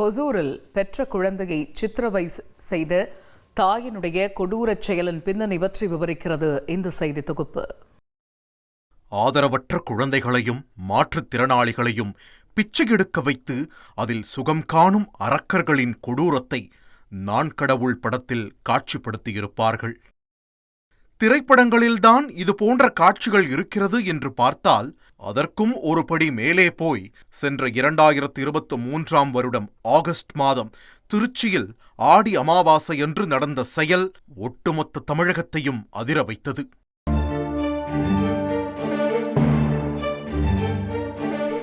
ஹொசூரில் பெற்ற குழந்தையை சித்திரவை செய்த தாயினுடைய கொடூரச் செயலின் பின்னணி பற்றி விவரிக்கிறது இந்த செய்தி தொகுப்பு. ஆதரவற்ற குழந்தைகளையும் மாற்றுத்திறனாளிகளையும் பிச்சை எடுக்க வைத்து அதில் சுகம் காணும் அரக்கர்களின் கொடூரத்தை நான் கடவுள் படத்தில் காட்சிப்படுத்தியிருப்பார்கள். திரைப்படங்களில்தான் இது போன்ற காட்சிகள் இருக்கிறது என்று பார்த்தால் அதற்கும் ஒரு படி மேலே போய் சென்ற இரண்டாயிரத்து இருபத்து மூன்றாம் வருடம் ஆகஸ்ட் மாதம் திருச்சியில் ஆடி அமாவாசை என்று நடந்த செயல் ஒட்டுமொத்த தமிழகத்தையும் அதிர வைத்தது.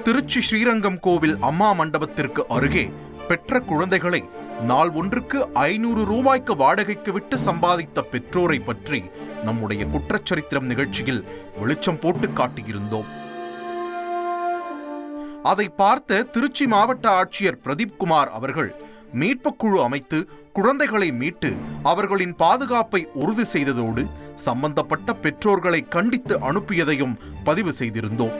திருச்சி ஸ்ரீரங்கம் கோவில் அம்மா மண்டபத்திற்கு அருகே பெற்ற குழந்தைகளை நாள் ஒன்றுக்கு ஐநூறு ரூபாய்க்கு வாடகைக்கு விட்டு சம்பாதித்த பெற்றோரை பற்றி நம்முடைய குற்றச்சரித்திரம் நிகழ்ச்சியில் வெளிச்சம் போட்டு காட்டியிருந்தோம். அதை பார்த்த திருச்சி மாவட்ட ஆட்சியர் பிரதீப் குமார் அவர்கள் மீட்புக் குழு அமைத்து குழந்தைகளை மீட்டு அவர்களின் பாதுகாப்பை உறுதி செய்ததோடு சம்பந்தப்பட்ட பெற்றோர்களை கண்டித்து அனுப்பியதையும் பதிவு செய்திருந்தோம்.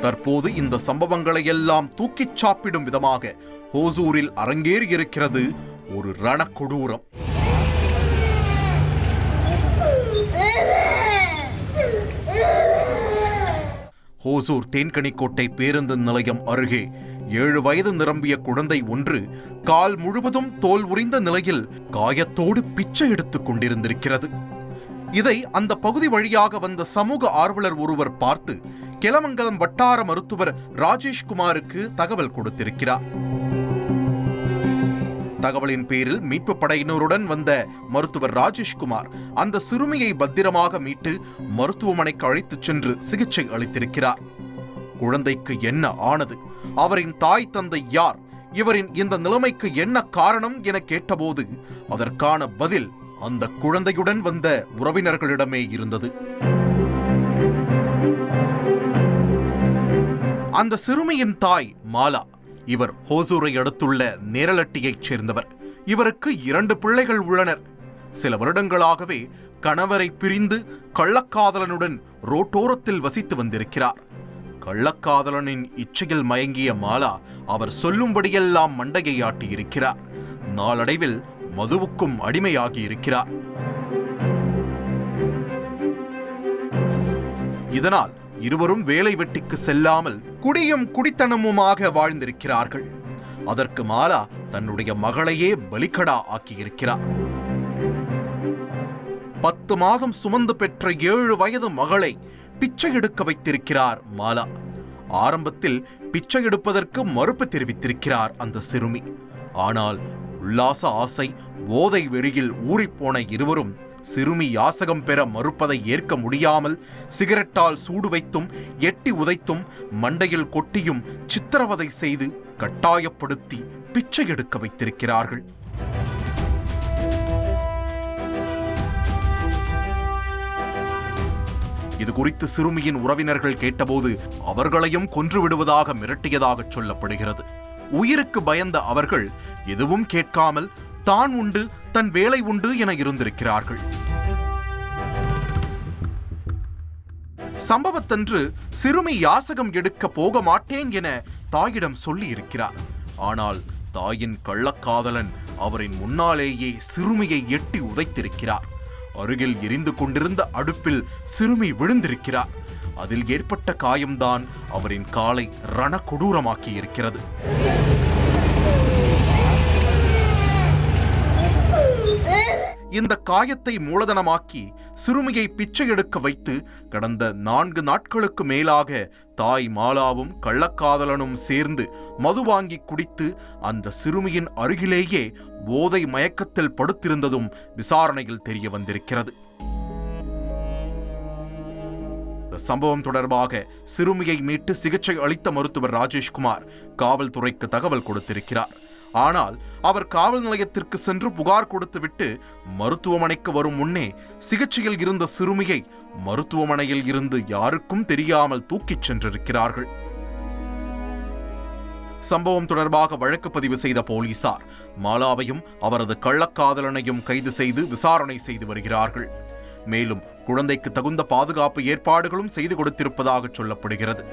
தற்போது இந்த சம்பவங்களை எல்லாம் தூக்கிச் சாப்பிடும் விதமாக ஹோசூரில் அரங்கேறியிருக்கிறது ஒரு ரணக்கொடூரம் ஹோசூர் தேன்கனிக்கோட்டை பேருந்து நிலையம் அருகே ஏழு வயது நிரம்பிய குழந்தை ஒன்று கால் முழுவதும் தோல் உரிந்த நிலையில் காயத்தோடு பிச்சை எடுத்துக் கொண்டிருந்திருக்கிறது. இதை அந்த பகுதி வழியாக வந்த சமூக ஆர்வலர் ஒருவர் பார்த்து கெலமங்கலம் வட்டார மருத்துவர் ராஜேஷ்குமாருக்கு தகவல் கொடுத்திருக்கிறார். தகவலின் பேரில் மீட்பு படையினருடன் வந்த மருத்துவர் ராஜேஷ்குமார் அந்த சிறுமியை பத்திரமாக மீட்டு மருத்துவமனைக்கு அழைத்துச் சென்று சிகிச்சை அளித்திருக்கிறார். குழந்தைக்கு என்ன ஆனது? அவரின் தாய் தந்தை யார்? இவரின் இந்த நிலைமைக்கு என்ன காரணம் என கேட்டபோது அதற்கான பதில் அந்த குழந்தையுடன் வந்த உறவினர்களிடமே இருந்தது. அந்த சிறுமியின் தாய் மாலா. இவர் ஹோசூரை அடுத்துள்ள நேரலட்டியைச் சேர்ந்தவர். இவருக்கு இரண்டு பிள்ளைகள் உள்ளனர். சில வருடங்களாகவே கணவரை பிரிந்து கள்ளக்காதலனுடன் ரோட்டோரத்தில் வசித்து வந்திருக்கிறார். கள்ளக்காதலனின் இச்சையில் மயங்கிய மாலா அவர் சொல்லும்படியெல்லாம் மண்டையை ஆட்டியிருக்கிறார். நாளடைவில் மதுவுக்கும் அடிமையாகி இருக்கிறார் இதனால் இருவரும் வேலை வெட்டிக்கு செல்லாமல் குடியும் குடித்தனமுமாக வாழ்ந்திருக்கிறார்கள். அதற்கு மாலா தன்னுடைய மகளையே பலிகடா ஆக்கியிருக்கிறார். பத்து மாதம் சுமந்து பெற்ற ஏழு வயது மகளை பிச்சை எடுக்க வைத்திருக்கிறார் மாலா. ஆரம்பத்தில் பிச்சை எடுப்பதற்கு மறுப்பு தெரிவித்திருக்கிறார் அந்த சிறுமி. ஆனால் உல்லாச ஆசை போதை வெறியில் ஊறிப்போன இருவரும் சிறுமி யாசகம் பெற மறுப்பதை ஏற்க முடியாமல் சிகரெட்டால் சூடு வைத்தும் எட்டி உதைத்தும் மண்டையில் கொட்டியும் சித்திரவதை செய்து கட்டாயப்படுத்தி பிச்சை எடுக்க வைத்திருக்கிறார்கள். இது குறித்து சிறுமியின் உறவினர்கள் கேட்டபோது அவர்களையும் கொன்று விடுவதாக மிரட்டியதாக சொல்லப்படுகிறது. உயிருக்கு பயந்த அவர்கள் எதுவும் கேட்காமல் தான் உண்டு தன் வேலை உண்டு என இருந்திருக்கிறார்கள். சம்பவத்தன்று சிறுமி யாசகம் எடுக்க போக மாட்டேன் என தாயிடம் சொல்லியிருக்கிறார். ஆனால் தாயின் கள்ளக்காதலன் அவரின் முன்னாலேயே சிறுமியை எட்டி உதைத்திருக்கிறார். அருகில் எரிந்து கொண்டிருந்த அடுப்பில் சிறுமி விழுந்திருக்கிறார். அதில் ஏற்பட்ட காயம்தான் அவரின் காலை ரண கொடூரமாக்கி இருக்கிறது இந்த காயத்தை மூலதனமாக்கி சிறுமியை பிச்சை எடுக்க வைத்து கடந்த நான்கு நாட்களுக்கு மேலாக தாய் மாலாவும் கள்ளக்காதலனும் சேர்ந்து மது வாங்கி குடித்து அந்த சிறுமியின் அருகிலேயே போதை மயக்கத்தில் படுத்திருந்ததும் விசாரணையில் தெரிய வந்திருக்கிறது. சம்பவம் தொடர்பாக சிறுமியை மீட்டு சிகிச்சை அளித்த மருத்துவர் ராஜேஷ்குமார் காவல்துறைக்கு தகவல் கொடுத்திருக்கிறார். ஆனால் அவர் காவல் நிலையத்திற்கு சென்று புகார் கொடுத்துவிட்டு மருத்துவமனைக்கு வரும் முன்னே சிகிச்சையில் இருந்த சிறுமியை மருத்துவமனையில் இருந்து யாருக்கும் தெரியாமல் தூக்கிச் சென்றிருக்கிறார்கள். சம்பவம் தொடர்பாக வழக்கு பதிவு செய்த போலீசார் மாலாவையும் அவரது கள்ளக்காதலனையும் கைது செய்து விசாரணை செய்து வருகிறார்கள். மேலும் குழந்தைக்கு தகுந்த பாதுகாப்பு ஏற்பாடுகளும் செய்து கொடுத்திருப்பதாக சொல்லப்படுகிறது.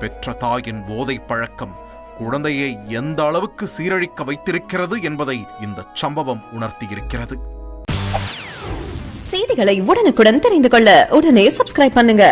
பெற்ற தாயின் போதை பழக்கம் குழந்தையை எந்த அளவுக்கு சீரழிக்க வைத்திருக்கிறது என்பதை இந்த சம்பவம் உணர்த்தியிருக்கிறது. செய்திகளை உடனுக்குடன் தெரிந்து கொள்ள உடனே சப்ஸ்கிரைப் பண்ணுங்க.